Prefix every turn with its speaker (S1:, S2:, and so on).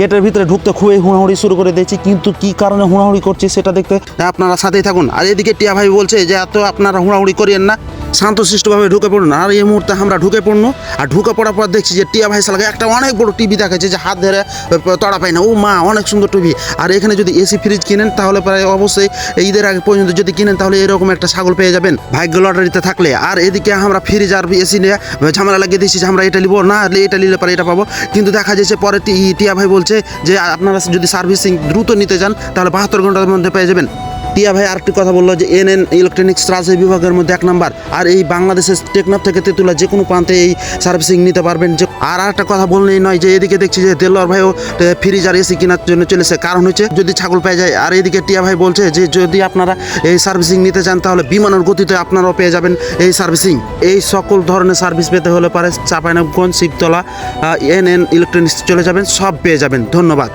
S1: গেটের ভিতরে ঢুকতে খুবই হুড়াহুড়ি শুরু করে দিয়েছি, কিন্তু কি কারণে হুড়াহুড়ি করছি সেটা দেখতে আপনারা সাথেই থাকুন। আর এদিকে টিয়া ভাই বলছে যে, এত আপনারা হুড়াহুড়ি করিয়েন না। শান্তশিষ্টভাবে ঢুকে পড়ুন আর এই মুহূর্তে আমরা ঢুকে পড়ল। আর ঢুকে পড়ার পর দেখছি যে টিয়া ভাই সালাকে একটা অনেক বড় টিভি দেখাচ্ছে যে হাত ধরে তড়া পায় না। ও মা, অনেক সুন্দর টিভি। আর এখানে যদি এসি ফ্রিজ কিনেন, তাহলে প্রায় অবশ্যই ঈদের আগে পর্যন্ত যদি কিনেন, তাহলে এরকম একটা ছাগল পেয়ে যাবেন। ভাগ্য লটারিতে থাকলে। আর এদিকে আমরা ফ্রিজ আর এসি নিয়ে ঝামেলা লাগিয়ে দিচ্ছি যে আমরা এটা নিবো। না এটা নিলে পরে এটা পাবো। কিন্তু দেখা যাচ্ছে পরে টিয়া ভাই বলছে যে আপনারা যদি সার্ভিসিং দ্রুত নিতে যান, তাহলে বাহাত্তর ঘণ্টার মধ্যে পেয়ে যাবেন। টিয়া ভাই আরেকটি কথা বলল যে এন এন ইলেকট্রনিক্স রাজশাহী বিভাগের মধ্যে এক নাম্বার। আর এই বাংলাদেশের টেকনাফ থেকে তেতুলা যে কোনো প্রান্তে এই সার্ভিসিং নিতে পারবেন। যে আর একটা কথা বললেই নয় যে এদিকে দেখছি যে দেলোয়ার ভাইও ফ্রিজ আর এসি কেনার জন্য চলেছে। কারণ হচ্ছে যদি ছাগল পেয়ে যায়। আর এদিকে টিয়া ভাই বলছে যে যদি আপনারা এই সার্ভিসিং নিতে চান, তাহলে বিমানের গতিতে আপনারাও পেয়ে যাবেন এই সার্ভিসিং। এই সকল ধরনের সার্ভিস পেতে হলে পারে Chapainagonj Shibtola N N electronics চলে যাবেন, সব পেয়ে যাবেন। ধন্যবাদ।